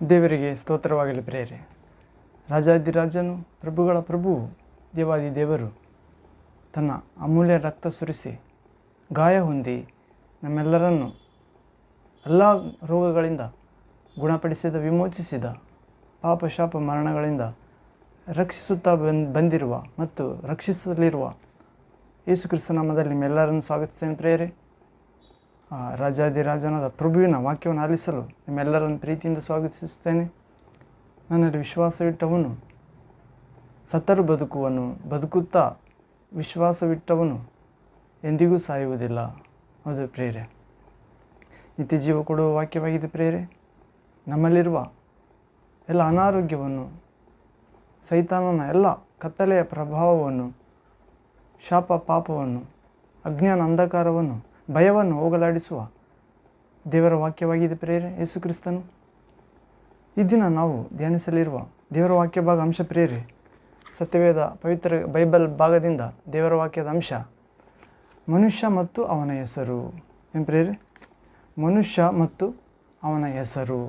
ದೇವರಿಗೆ ಸ್ತೋತ್ರವಾಗಲಿ ಪ್ರೇರೆ ರಾಜಾದಿರಾಜನು ಪ್ರಭುಗಳ ಪ್ರಭು, ದೇವಾದಿ ದೇವರು, ತನ್ನ ಅಮೂಲ್ಯ ರಕ್ತ ಸುರಿಸಿ ಗಾಯ ಹೊಂದಿ ನಮ್ಮೆಲ್ಲರನ್ನು ಎಲ್ಲ ರೋಗಗಳಿಂದ ಗುಣಪಡಿಸಿದ, ವಿಮೋಚಿಸಿದ, ಪಾಪ, ಶಾಪ ಮರಣಗಳಿಂದ ರಕ್ಷಿಸುತ್ತಾ ಬಂದ್, ಬಂದಿರುವ ಮತ್ತು ರಕ್ಷಿಸಲಿರುವ ಯೇಸು ಕ್ರಿಸ್ತ ನಾಮದಲ್ಲಿ ನಿಮ್ಮೆಲ್ಲರನ್ನು ಸ್ವಾಗತಿಸ್ತೇನೆ ಪ್ರೇರೆ ರಾಜಾದಿರಾಜನಾದ ಪ್ರಭುವಿನ ವಾಕ್ಯವನ್ನು ಆಲಿಸಲು ನಿಮ್ಮೆಲ್ಲರನ್ನು ಪ್ರೀತಿಯಿಂದ ಸ್ವಾಗತಿಸುತ್ತೇನೆ. ನನ್ನಲ್ಲಿ ವಿಶ್ವಾಸವಿಟ್ಟವನು ಸತ್ತರು ಬದುಕುವನು, ಬದುಕುತ್ತಾ ವಿಶ್ವಾಸವಿಟ್ಟವನು ಎಂದಿಗೂ ಸಾಯುವುದಿಲ್ಲ. ಅದು ಪ್ರೇರೆ ನಿತ್ಯ ಜೀವ ಕೊಡುವ ವಾಕ್ಯವಾಗಿದೆ ಪ್ರೇರೆ. ನಮ್ಮಲ್ಲಿರುವ ಎಲ್ಲ ಅನಾರೋಗ್ಯವನ್ನು, ಸೈತಾನನ ಎಲ್ಲ ಕತ್ತಲೆಯ ಪ್ರಭಾವವನ್ನು, ಶಾಪ ಪಾಪವನ್ನು, ಅಜ್ಞಾನ ಅಂಧಕಾರವನ್ನು ಭಯವನ್ನು ಹೋಗಲಾಡಿಸುವ ದೇವರ ವಾಕ್ಯವಾಗಿದೆ ಪ್ರೇರೆ ಯೇಸು ಕ್ರಿಸ್ತನು. ಈ ದಿನ ನಾವು ಧ್ಯಾನಿಸಲಿರುವ ದೇವರ ವಾಕ್ಯ ಭಾಗ ಅಂಶ ಪ್ರೇರೆ ಸತ್ಯವೇದ ಪವಿತ್ರ ಬೈಬಲ್ ಭಾಗದಿಂದ ದೇವರ ವಾಕ್ಯದ ಅಂಶ, ಮನುಷ್ಯ ಮತ್ತು ಅವನ ಹೆಸರು. ಏನು ಪ್ರೇರೆ ಮನುಷ್ಯ ಮತ್ತು ಅವನ ಹೆಸರು.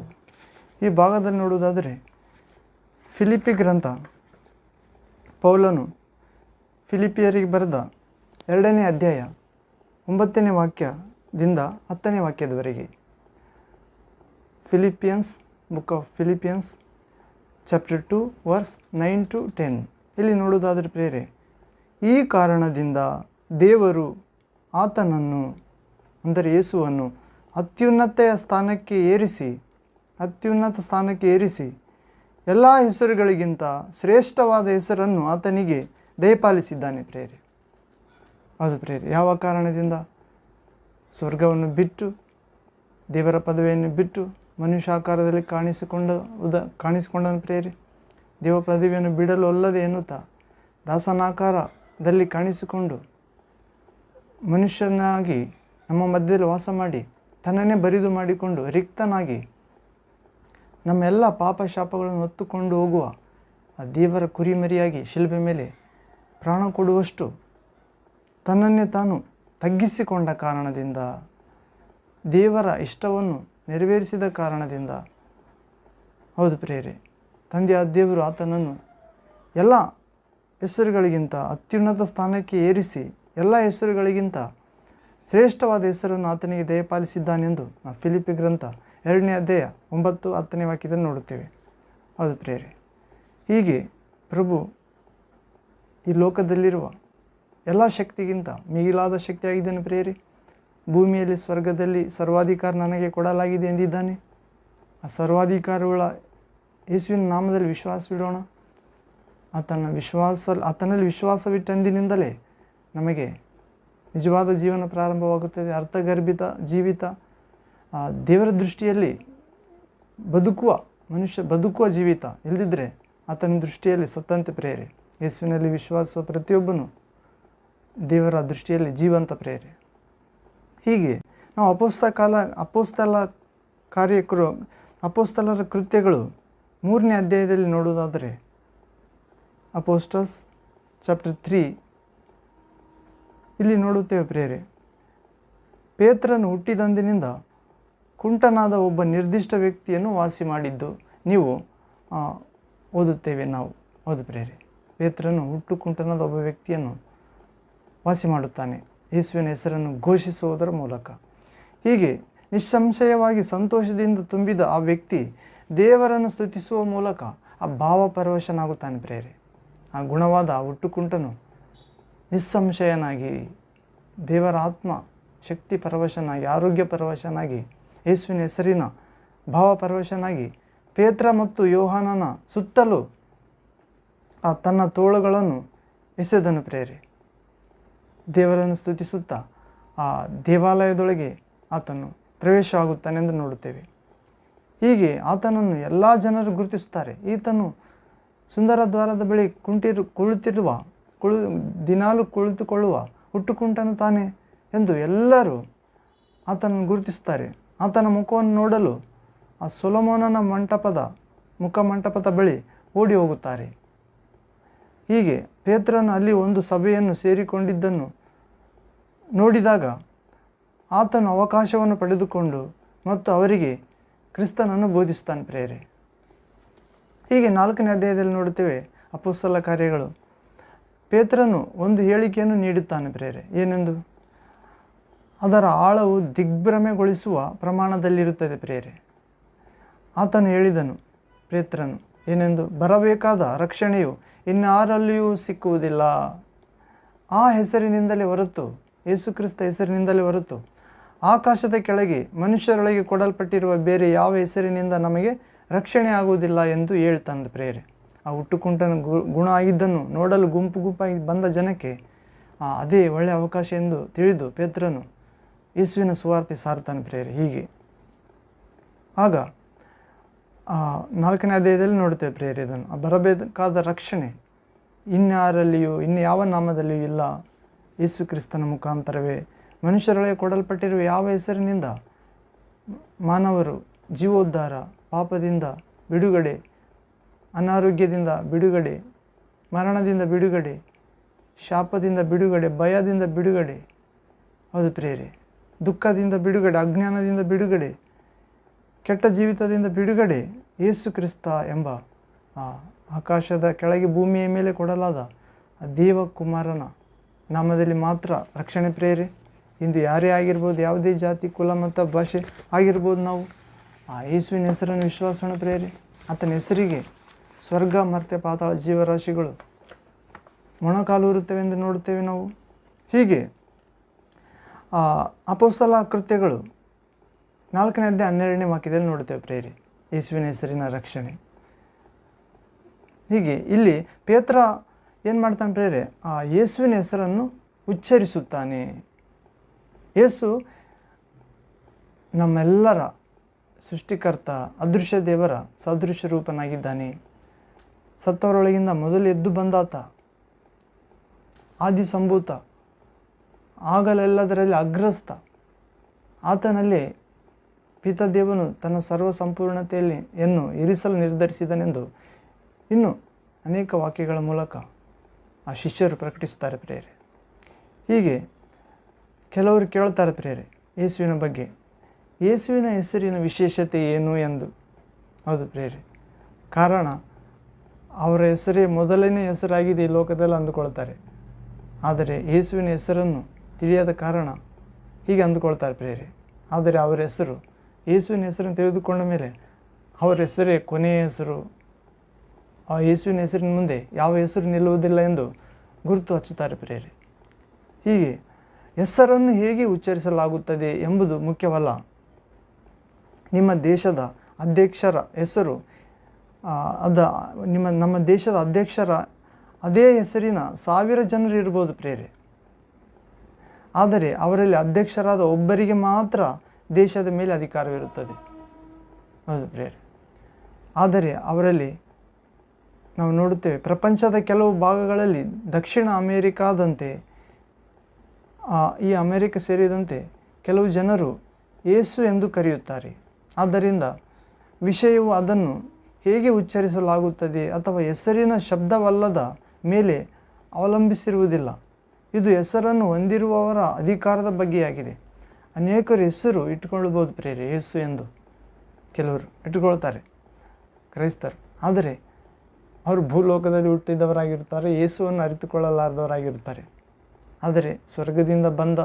ಈ ಭಾಗದಲ್ಲಿ ನೋಡುವುದಾದರೆ ಫಿಲಿಪಿ ಗ್ರಂಥ, ಪೌಲನು ಫಿಲಿಪಿಯರಿಗೆ ಬರೆದ ಎರಡನೇ ಅಧ್ಯಾಯ ಒಂಬತ್ತನೇ ವಾಕ್ಯದಿಂದ ಹತ್ತನೇ ವಾಕ್ಯದವರೆಗೆ. Philippians book of Philippians chapter two verse nine to ten ಇಲ್ಲಿ ನೋಡೋದಾದರೆ ಪ್ರೇರೆ ಈ ಕಾರಣದಿಂದ ದೇವರು ಆತನನ್ನು, ಅಂದರೆ ಯೇಸುವನ್ನು ಅತ್ಯುನ್ನತೆಯ ಸ್ಥಾನಕ್ಕೆ ಏರಿಸಿ, ಅತ್ಯುನ್ನತ ಸ್ಥಾನಕ್ಕೆ ಏರಿಸಿ, ಎಲ್ಲ ಹೆಸರುಗಳಿಗಿಂತ ಶ್ರೇಷ್ಠವಾದ ಹೆಸರನ್ನು ಆತನಿಗೆ ದಯಪಾಲಿಸಿದ್ದಾನೆ ಪ್ರೇರೆ ಹೌದು ಪ್ರೇರಿ ಯಾವ ಕಾರಣದಿಂದ? ಸ್ವರ್ಗವನ್ನು ಬಿಟ್ಟು, ದೇವರ ಪದವಿಯನ್ನು ಬಿಟ್ಟು, ಮನುಷ್ಯಾಕಾರದಲ್ಲಿ ಕಾಣಿಸಿಕೊಂಡ, ಉದ, ಕಾಣಿಸಿಕೊಂಡನು ಪ್ರೇರಿ ದೇವ ಪದವಿಯನ್ನು ಬಿಡಲು ಅಲ್ಲದೆ ಎನ್ನುತ್ತಾ? ದಾಸನಾಕಾರದಲ್ಲಿ ಕಾಣಿಸಿಕೊಂಡು ಮನುಷ್ಯನಾಗಿ ನಮ್ಮ ಮಧ್ಯದಲ್ಲಿ ವಾಸ ಮಾಡಿ, ತನ್ನನ್ನೇ ಬರಿದು ಮಾಡಿಕೊಂಡು, ರಿಕ್ತನಾಗಿ ನಮ್ಮೆಲ್ಲ ಪಾಪ ಶಾಪಗಳನ್ನು ಹೊತ್ತುಕೊಂಡು ಹೋಗುವ ಆ ದೇವರ ಕುರಿಮರಿಯಾಗಿ ಶಿಲ್ಪೆ ಮೇಲೆ ಪ್ರಾಣ ಕೊಡುವಷ್ಟು ತನ್ನನ್ನೇ ತಾನು ತಗ್ಗಿಸಿಕೊಂಡ ಕಾರಣದಿಂದ, ದೇವರ ಇಷ್ಟವನ್ನು ನೆರವೇರಿಸಿದ ಕಾರಣದಿಂದ. ಹೌದು ಪ್ರೇರೆ ತಂದೆಯ ದೇವರು ಆತನನ್ನು ಎಲ್ಲ ಹೆಸರುಗಳಿಗಿಂತ ಅತ್ಯುನ್ನತ ಸ್ಥಾನಕ್ಕೆ ಏರಿಸಿ, ಎಲ್ಲ ಹೆಸರುಗಳಿಗಿಂತ ಶ್ರೇಷ್ಠವಾದ ಹೆಸರನ್ನು ಆತನಿಗೆ ದಯಪಾಲಿಸಿದ್ದಾನೆಂದು ನಾವು ಫಿಲಿಪಿ ಗ್ರಂಥ ಎರಡನೇ ಅಧ್ಯಾಯ ಒಂಬತ್ತು ಹತ್ತನೇ ವಾಕ್ಯದಲ್ಲಿ ನೋಡುತ್ತೇವೆ. ಹೌದು ಪ್ರೇರೆ ಹೀಗೆ ಪ್ರಭು ಈ ಲೋಕದಲ್ಲಿರುವ ಎಲ್ಲ ಶಕ್ತಿಗಿಂತ ಮಿಗಿಲಾದ ಶಕ್ತಿಯಾಗಿದ್ದಾನೆ ಪ್ರೇರಿ ಭೂಮಿಯಲ್ಲಿ, ಸ್ವರ್ಗದಲ್ಲಿ ಸರ್ವಾಧಿಕಾರ ನನಗೆ ಕೊಡಲಾಗಿದೆ ಎಂದಿದ್ದಾನೆ. ಆ ಸರ್ವಾಧಿಕಾರಗಳ ಯೇಸುವಿನ ನಾಮದಲ್ಲಿ ವಿಶ್ವಾಸವಿಡೋಣ ಆತನ ವಿಶ್ವಾಸ, ಆತನಲ್ಲಿ ವಿಶ್ವಾಸವಿಟ್ಟಂದಿನಿಂದಲೇ ನಮಗೆ ನಿಜವಾದ ಜೀವನ ಪ್ರಾರಂಭವಾಗುತ್ತದೆ. ಅರ್ಥಗರ್ಭಿತ ಜೀವಿತ ದೇವರ ದೃಷ್ಟಿಯಲ್ಲಿ ಬದುಕುವ ಮನುಷ್ಯ, ಬದುಕುವ ಜೀವಿತ ಇಲ್ಲದಿದ್ದರೆ ಆತನ ದೃಷ್ಟಿಯಲ್ಲಿ ಸತ್ತಂತೆ ಪ್ರೇರೆ ಯೇಸುವಿನಲ್ಲಿ ವಿಶ್ವಾಸ ಪ್ರತಿಯೊಬ್ಬನು ದೇವರ ದೃಷ್ಟಿಯಲ್ಲಿ ಜೀವಂತ ಪ್ರೇರೆ. ಹೀಗೆ ನಾವು ಅಪೋಸ್ತ ಕಾಲ, ಅಪೋಸ್ತಲ ಕಾರ್ಯಕರು, ಅಪೋಸ್ತಲರ ಕೃತ್ಯಗಳು ಮೂರನೇ ಅಧ್ಯಾಯದಲ್ಲಿ ನೋಡುವುದಾದರೆ, ಅಪೋಸ್ಟಸ್ ಚಾಪ್ಟರ್ ತ್ರೀ ಇಲ್ಲಿ ನೋಡುತ್ತೇವೆ ಪ್ರೇರೆ, ಪೇತ್ರನು ಹುಟ್ಟಿದಂದಿನಿಂದ ಕುಂಟನಾದ ಒಬ್ಬ ನಿರ್ದಿಷ್ಟ ವ್ಯಕ್ತಿಯನ್ನು ವಾಸಿ ಮಾಡಿದ್ದು ನೀವು ಓದುತ್ತೇವೆ ನಾವು. ಓದು ಪ್ರೇರೆ, ಪೇತ್ರನು ಹುಟ್ಟು ಕುಂಟನಾದ ಒಬ್ಬ ವ್ಯಕ್ತಿಯನ್ನು ವಾಸಿ ಮಾಡುತ್ತಾನೆ. ಯೇಸುವಿನ ಹೆಸರನ್ನು ಘೋಷಿಸುವುದರ ಮೂಲಕ. ಹೀಗೆ ನಿಸ್ಸಂಶಯವಾಗಿ ಸಂತೋಷದಿಂದ ತುಂಬಿದ ಆ ವ್ಯಕ್ತಿ ದೇವರನ್ನು ಸ್ತುತಿಸುವ ಮೂಲಕ ಆ ಭಾವಪರವಶನಾಗುತ್ತಾನೆ ಪ್ರೇರೆ ಆ ಗುಣವಾದ ಆ ಹುಟ್ಟುಕುಂಟನು ನಿಸ್ಸಂಶಯನಾಗಿ ದೇವರ ಆತ್ಮ ಶಕ್ತಿ ಪರವಶನಾಗಿ, ಆರೋಗ್ಯ ಪರವಶನಾಗಿ, ಯೇಸುವಿನ ಹೆಸರಿನ ಭಾವಪರವಶನಾಗಿ ಪೇತ್ರ ಮತ್ತು ಯೋಹಾನನ ಸುತ್ತಲೂ ಆ ತನ್ನ ತೋಳುಗಳನ್ನು ಎಸೆದನು ಪ್ರೇರೆ ದೇವರನ್ನು ಸ್ತುತಿಸುತ್ತಾ ಆ ದೇವಾಲಯದೊಳಗೆ ಆತನು ಪ್ರವೇಶವಾಗುತ್ತಾನೆಂದು ನೋಡುತ್ತೇವೆ. ಹೀಗೆ ಆತನನ್ನು ಎಲ್ಲ ಜನರು ಗುರುತಿಸುತ್ತಾರೆ. ಈತನು ಸುಂದರ ದ್ವಾರದ ಬಳಿ ಕುಂಟಿರು, ಕುಳಿತಿರುವ, ಕುಳು, ದಿನಾಲು ಕುಳಿತುಕೊಳ್ಳುವ ಹುಟ್ಟುಕುಂಟನು ತಾನೆ ಎಂದು ಎಲ್ಲರೂ ಆತನನ್ನು ಗುರುತಿಸುತ್ತಾರೆ. ಆತನ ಮುಖವನ್ನು ನೋಡಲು ಆ ಸೊಲಮೋನನ ಮಂಟಪದ ಮುಖ ಮಂಟಪದ ಬಳಿ ಓಡಿ ಹೋಗುತ್ತಾರೆ. ಹೀಗೆ ಪೇತ್ರನು ಅಲ್ಲಿ ಒಂದು ಸಭೆಯನ್ನು ಸೇರಿಕೊಂಡಿದ್ದನ್ನು ನೋಡಿದಾಗ ಆತನು ಅವಕಾಶವನ್ನು ಪಡೆದುಕೊಂಡು ಮತ್ತು ಅವರಿಗೆ ಕ್ರಿಸ್ತನನ್ನು ಬೋಧಿಸ್ತಾನೆ ಪ್ರೇರೆ ಹೀಗೆ ನಾಲ್ಕನೇ ಅಧ್ಯಾಯದಲ್ಲಿ ನೋಡುತ್ತೇವೆ ಅಪೋಸ್ತಲ ಕಾರ್ಯಗಳು. ಪೇತ್ರನು ಒಂದು ಹೇಳಿಕೆಯನ್ನು ನೀಡುತ್ತಾನೆ ಪ್ರೇರೆ ಏನೆಂದು? ಅದರ ಆಳವು ದಿಗ್ಭ್ರಮೆಗೊಳಿಸುವ ಪ್ರಮಾಣದಲ್ಲಿರುತ್ತದೆ ಪ್ರೇರೆ ಆತನು ಹೇಳಿದನು, ಪೇತ್ರನು, ಏನೆಂದು? ಬರಬೇಕಾದ ರಕ್ಷಣೆಯು ಇನ್ಯಾರಲ್ಲಿಯೂ ಸಿಕ್ಕುವುದಿಲ್ಲ. ಆ ಹೆಸರಿನಿಂದಲೇ ಹೊರತು ಯೇಸುಕ್ರಿಸ್ತ ಹೆಸರಿನಿಂದಲೇ ಹೊರತು, ಆಕಾಶದ ಕೆಳಗೆ ಮನುಷ್ಯರೊಳಗೆ ಕೊಡಲ್ಪಟ್ಟಿರುವ ಬೇರೆ ಯಾವ ಹೆಸರಿನಿಂದ ನಮಗೆ ರಕ್ಷಣೆ ಆಗುವುದಿಲ್ಲ ಎಂದು ಹೇಳ್ತಾನೆ ಪ್ರೇರೆ ಆ ಹುಟ್ಟುಕುಂಟನ ಗುಣ ಆಗಿದ್ದನ್ನು ನೋಡಲು ಗುಂಪು ಗುಂಪಾಗಿ ಬಂದ ಜನಕ್ಕೆ ಅದೇ ಒಳ್ಳೆಯ ಅವಕಾಶ ಎಂದು ತಿಳಿದು ಪೇತ್ರನು ಯೇಸುವಿನ ಸುವಾರ್ತೆ ಸಾರ್ತಾನೆ ಪ್ರೇರೆ ಹೀಗೆ. ಆಗ ನಾಲ್ಕನೇ ಅಧ್ಯಾಯದಲ್ಲಿ ನೋಡ್ತೇವೆ ಪ್ರೇರಿದನು ಬರಬೇಕಾದ ರಕ್ಷಣೆ. ಇನ್ಯಾರಲ್ಲಿಯೂ, ಇನ್ನು ಯಾವ ನಾಮದಲ್ಲಿಯೂ ಇಲ್ಲ. ಯೇಸು ಕ್ರಿಸ್ತನ ಮುಖಾಂತರವೇ. ಮನುಷ್ಯರೊಳಗೆ ಕೊಡಲ್ಪಟ್ಟಿರುವ ಯಾವ ಹೆಸರಿನಿಂದ? ಮಾನವರು, ಜೀವೋದ್ಧಾರ, ಪಾಪದಿಂದ ಬಿಡುಗಡೆ, ಅನಾರೋಗ್ಯದಿಂದ ಬಿಡುಗಡೆ, ಮರಣದಿಂದ ಬಿಡುಗಡೆ, ಶಾಪದಿಂದ ಬಿಡುಗಡೆ, ಭಯದಿಂದ ಬಿಡುಗಡೆ. ಹೌದು ಪ್ರೇರೆ ದುಃಖದಿಂದ ಬಿಡುಗಡೆ, ಅಜ್ಞಾನದಿಂದ ಬಿಡುಗಡೆ ಕೆಟ್ಟ ಜೀವಿತದಿಂದ ಬಿಡುಗಡೆ ಯೇಸು ಕ್ರಿಸ್ತ ಎಂಬ ಆಕಾಶದ ಕೆಳಗೆ ಭೂಮಿಯ ಮೇಲೆ ಕೊಡಲಾದ ದೇವಕುಮಾರನ ನಾಮದಲ್ಲಿ ಮಾತ್ರ ರಕ್ಷಣೆ ಪ್ರೇರೆ. ಇಂದು ಯಾರೇ ಆಗಿರ್ಬೋದು, ಯಾವುದೇ ಜಾತಿ, ಕುಲ ಮತ್ತು ಭಾಷೆ ಆಗಿರ್ಬೋದು ನಾವು ಆ ಯೇಸುವಿನ ಹೆಸರನ್ನು ವಿಶ್ವಾಸವನ್ನು ಪ್ರೇರೆ. ಆತನ ಹೆಸರಿಗೆ ಸ್ವರ್ಗ ಮರ್ತೆ ಪಾತಾಳ, ಜೀವರಾಶಿಗಳು ಮೊಣಕಾಲೂರುತ್ತವೆ ಎಂದು ನೋಡುತ್ತೇವೆ ನಾವು. ಹೀಗೆ ಅಪೋಸಲ ಕೃತ್ಯಗಳು ನಾಲ್ಕನೇ ಅಧ್ಯಾಯ ಹನ್ನೆರಡನೇ ವಾಕ್ಯದಲ್ಲಿ ನೋಡುತ್ತೇವೆ ಪ್ರೇರಿ ಯೇಸುವಿನ ಹೆಸರಿನ ರಕ್ಷಣೆ. ಹೀಗೆ ಇಲ್ಲಿ ಪೇತ್ರ ಏನು ಮಾಡ್ತಾನೆ ಪ್ರೇರೆ ಆ ಯೇಸುವಿನ ಹೆಸರನ್ನು ಉಚ್ಚರಿಸುತ್ತಾನೆ. ಯೇಸು ನಮ್ಮೆಲ್ಲರ ಸೃಷ್ಟಿಕರ್ತ, ಅದೃಶ್ಯ ದೇವರ ಸದೃಶ್ಯ ರೂಪನಾಗಿದ್ದಾನೆ. ಸತ್ತವರೊಳಗಿಂದ ಮೊದಲು ಎದ್ದು ಬಂದಾತ ಆದಿ ಸಂಭೂತ ಆಗಲೆಲ್ಲದರಲ್ಲಿ ಅಗ್ರಸ್ತ ಆತನಲ್ಲಿ ಪಿತದೇವನು ತನ್ನ ಸರ್ವ ಸಂಪೂರ್ಣತೆಯಲ್ಲಿ ಎನ್ನು ಇರಿಸಲು ನಿರ್ಧರಿಸಿದನೆಂದು ಇನ್ನು ಅನೇಕ ವಾಕ್ಯಗಳ ಮೂಲಕ ಆ ಶಿಷ್ಯರು ಪ್ರಕಟಿಸುತ್ತಾರೆ ಪ್ರೇರೆ ಹೀಗೆ ಕೆಲವರು ಕೇಳ್ತಾರೆ ಪ್ರೇರೆ ಯೇಸುವಿನ ಬಗ್ಗೆ. ಯೇಸುವಿನ ಹೆಸರಿನ ವಿಶೇಷತೆ ಏನು ಎಂದು? ಹೌದು ಪ್ರೇರೆ ಕಾರಣ, ಅವರ ಹೆಸರೇ ಮೊದಲನೇ ಹೆಸರಾಗಿದೆ ಈ ಲೋಕದಲ್ಲಿ ಅಂದುಕೊಳ್ತಾರೆ. ಆದರೆ ಯೇಸುವಿನ ಹೆಸರನ್ನು ತಿಳಿಯದ ಕಾರಣ ಹೀಗೆ ಅಂದುಕೊಳ್ತಾರೆ ಪ್ರೇರೆ ಆದರೆ ಅವರ ಹೆಸರು ಯೇಸುವಿನ ಹೆಸರನ್ನು ತಿಳಿದುಕೊಂಡ ಮೇಲೆ ಅವರ ಹೆಸರೇ ಕೊನೆಯ ಹೆಸರು. ಆ ಯೇಸುವಿನ ಹೆಸರಿನ ಮುಂದೆ ಯಾವ ಹೆಸರು ನಿಲ್ಲುವುದಿಲ್ಲ ಎಂದು ಗುರುತು ಹಚ್ಚುತ್ತಾರೆ ಪ್ರೇರಿ ಹೀಗೆ ಹೆಸರನ್ನು ಹೇಗೆ ಉಚ್ಚರಿಸಲಾಗುತ್ತದೆ ಎಂಬುದು ಮುಖ್ಯವಲ್ಲ. ನಿಮ್ಮ ದೇಶದ ಅಧ್ಯಕ್ಷರ ಹೆಸರು ಅದ, ನಿಮ್ಮ, ನಮ್ಮ ದೇಶದ ಅಧ್ಯಕ್ಷರ ಅದೇ ಹೆಸರಿನ ಸಾವಿರ ಜನರು ಇರ್ಬೋದು ಪ್ರೇರೆ ಆದರೆ ಅವರಲ್ಲಿ ಅಧ್ಯಕ್ಷರಾದ ಒಬ್ಬರಿಗೆ ಮಾತ್ರ ದೇಶದ ಮೇಲೆ ಅಧಿಕಾರವಿರುತ್ತದೆ ಹೌದು ಪ್ರೇರೆ ಆದರೆ ಅವರಲ್ಲಿ ನಾವು ನೋಡುತ್ತೇವೆ ಪ್ರಪಂಚದ ಕೆಲವು ಭಾಗಗಳಲ್ಲಿ ದಕ್ಷಿಣ ಅಮೇರಿಕಾದಂತೆ ಈ ಅಮೇರಿಕ ಸೇರಿದಂತೆ ಕೆಲವು ಜನರು ಏಸು ಎಂದು ಕರೆಯುತ್ತಾರೆ. ಆದ್ದರಿಂದ ವಿಷಯವು ಅದನ್ನು ಹೇಗೆ ಉಚ್ಚರಿಸಲಾಗುತ್ತದೆ ಅಥವಾ ಹೆಸರಿನ ಶಬ್ದವಲ್ಲದ ಮೇಲೆ ಅವಲಂಬಿಸಿರುವುದಿಲ್ಲ. ಇದು ಹೆಸರನ್ನು ಹೊಂದಿರುವವರ ಅಧಿಕಾರದ ಬಗ್ಗೆಯಾಗಿದೆ. ಅನೇಕರು ಹೆಸರು ಇಟ್ಕೊಳ್ಬೋದು ಪ್ರೇರೆ ಯೇಸು ಎಂದು. ಕೆಲವರು ಇಟ್ಟುಕೊಳ್ತಾರೆ, ಕ್ರೈಸ್ತರು. ಆದರೆ ಅವರು ಭೂಲೋಕದಲ್ಲಿ ಹುಟ್ಟಿದವರಾಗಿರ್ತಾರೆ ಯೇಸುವನ್ನು ಅರಿತುಕೊಳ್ಳಲಾರದವರಾಗಿರ್ತಾರೆ ಆದರೆ ಸ್ವರ್ಗದಿಂದ ಬಂದ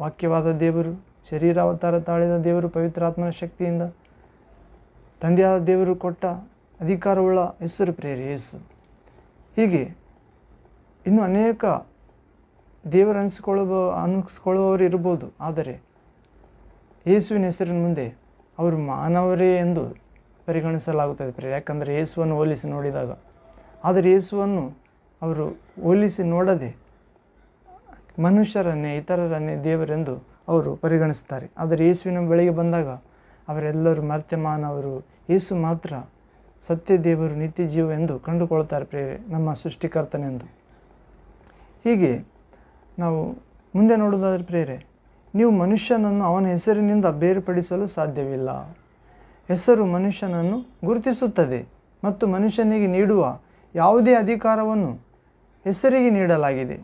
ವಾಕ್ಯವಾದ ದೇವರು ಶರೀರಾವತಾರ ತಾಳಿದ ದೇವರು ಪವಿತ್ರಾತ್ಮನ ಶಕ್ತಿಯಿಂದ ತಂದೆಯಾದ ದೇವರು ಕೊಟ್ಟ ಅಧಿಕಾರವುಳ್ಳ ಹೆಸರು ಪ್ರೇರೆ ಯೇಸು. ಹೀಗೆ ಇನ್ನು ಅನೇಕ ದೇವರು ಅನಿಸ್ಕೊಳ್ಳುವ, ಅನಿಸ್ಕೊಳ್ಳುವವರು ಇರ್ಬೋದು. ಆದರೆ ಯೇಸುವಿನ ಹೆಸರಿನ ಮುಂದೆ ಅವರು ಮಾನವರೇ ಎಂದು ಪರಿಗಣಿಸಲಾಗುತ್ತದೆ ಪ್ರಿಯ ಯಾಕಂದರೆ ಯೇಸುವನ್ನು ಹೋಲಿಸಿ ನೋಡಿದಾಗ, ಆದರೆ ಯೇಸುವನ್ನು ಅವರು ಹೋಲಿಸಿ ನೋಡದೆ ಮನುಷ್ಯರನ್ನೇ, ಇತರರನ್ನೇ ದೇವರೆಂದು ಅವರು ಪರಿಗಣಿಸ್ತಾರೆ ಆದರೆ ಯೇಸುವಿನ ಬೆಳೆಗೆ ಬಂದಾಗ ಅವರೆಲ್ಲರೂ ಮರ್ತ್ಯಮಾನವರು ಯೇಸು ಮಾತ್ರ ಸತ್ಯ ದೇವರು, ನಿತ್ಯ ಜೀವ ಎಂದು ಕಂಡುಕೊಳ್ತಾರೆ ಪ್ರೇರೆ ನಮ್ಮ ಸೃಷ್ಟಿಕರ್ತನೆಂದು. ಹೀಗೆ ನಾವು ಮುಂದೆ ನೋಡೋದಾದ್ರೆ ಪ್ರೇರೆ, ನೀವು ಮನುಷ್ಯನನ್ನು ಅವನ ಹೆಸರಿನಿಂದ ಬೇರ್ಪಡಿಸಲು ಸಾಧ್ಯವಿಲ್ಲ. ಹೆಸರು ಮನುಷ್ಯನನ್ನು ಗುರುತಿಸುತ್ತದೆ ಮತ್ತು ಮನುಷ್ಯನಿಗೆ ನೀಡುವ ಯಾವುದೇ ಅಧಿಕಾರವನ್ನು ಹೆಸರಿಗೆ ನೀಡಲಾಗಿದೆ.